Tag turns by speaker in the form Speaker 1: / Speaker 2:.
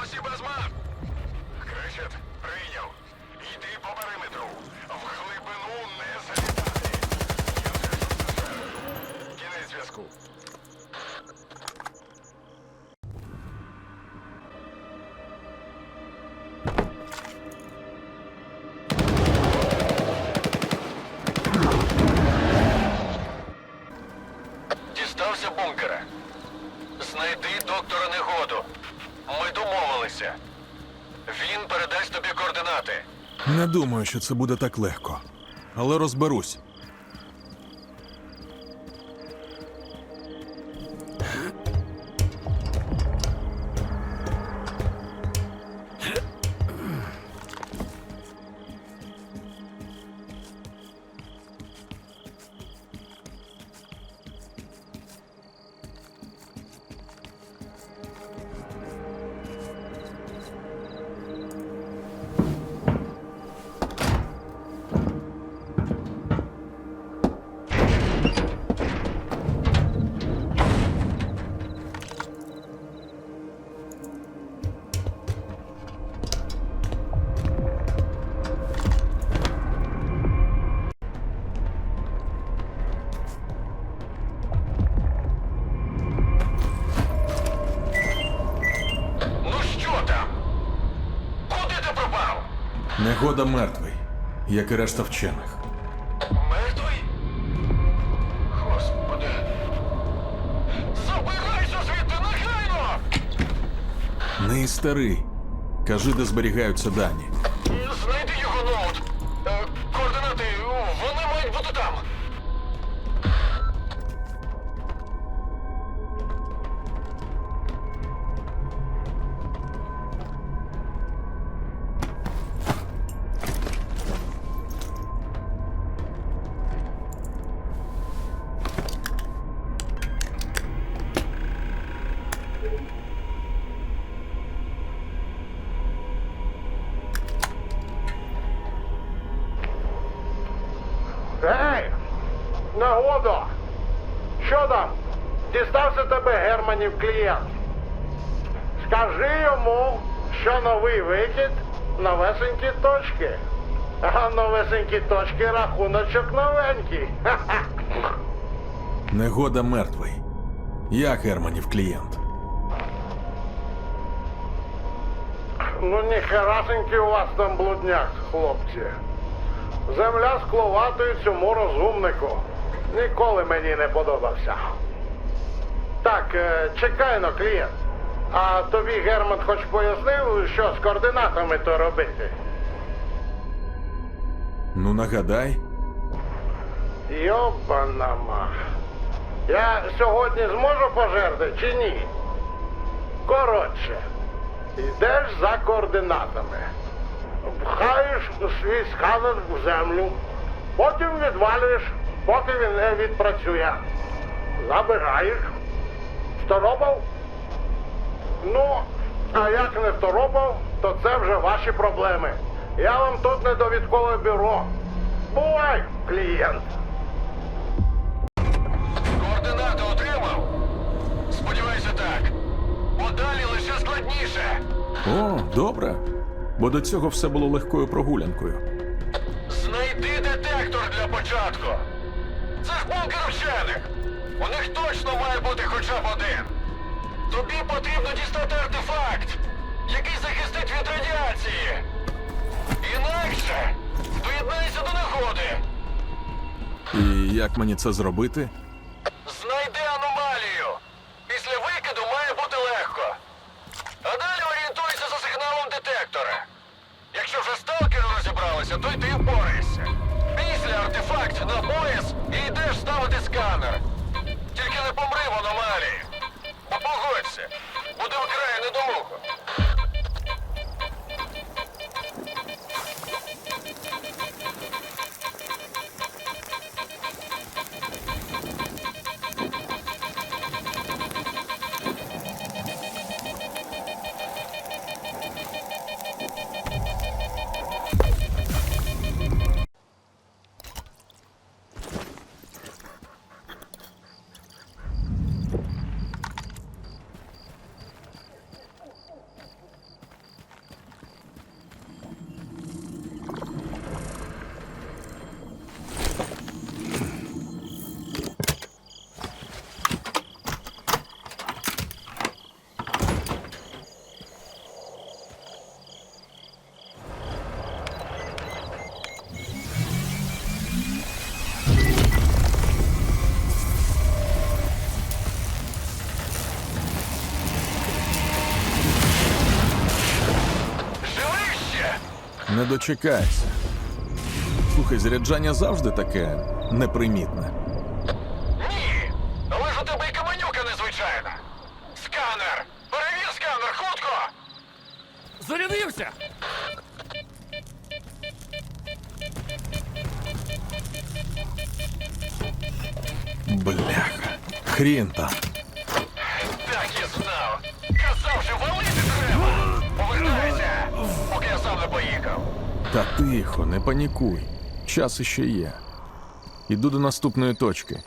Speaker 1: досі без мав. Кречет, прийняв. Йди по периметру. В глибину не залітай. Кінець зв'язку. Тримайся. Він передасть тобі координати.
Speaker 2: Не думаю, що це буде так легко. Але розберусь. Негода мертвий, як і решта вчених.
Speaker 1: Мертвий? Господи. Забирайся звідти негайно!
Speaker 2: Не істери. Кажи, де зберігаються дані.
Speaker 1: Знайди його ноут.
Speaker 3: Нагодо! Що там? Дістався тебе Германів клієнт. Скажи йому, що новий викид новесенькі точки. А новесенькі точки рахуночок новенький.
Speaker 2: Негода мертвий. Я Германів клієнт.
Speaker 3: Ну ніхерасенький у вас там блудняк, хлопці. Земля скловатою цьому розумнику. Ніколи мені не подобався. Так, е, чекай на клієнт. А тобі Герман хоч пояснив, що з координатами то робити?
Speaker 2: Ну нагадай,
Speaker 3: Йобана ма. Я сьогодні зможу пожерти чи ні? Коротше, йдеш за координатами. Пхаєш свій сканер в землю, потім відвалюєш, поки він не відпрацює. Забираєш. Второпав? Ну, а як не второпав, то це вже ваші проблеми. Я вам тут не довідкове бюро. Бувай, клієнт.
Speaker 1: Координати отримав? Сподіваюся, так. Подалі лише складніше.
Speaker 2: о, добре. Бо до цього все було легкою прогулянкою.
Speaker 1: Знайди детектор для початку. Це ж бункер вчених. У них точно має бути хоча б один. Тобі потрібно дістати артефакт, який захистить від радіації. Інакше доєднайся до нагоди.
Speaker 2: І як мені це зробити?
Speaker 1: Знайди погодься, буде вкрай недолуго.
Speaker 2: Не дочекайся. Слухай, заряджання завжди таке непримітне.
Speaker 1: Ні! Але ж у тебе і каменюка незвичайна! Сканер! Перевір сканер, хутко! Зарядився!
Speaker 2: Бляха. Хрін там. Та тихо, не панікуй. Час іще є. Іду до наступної точки.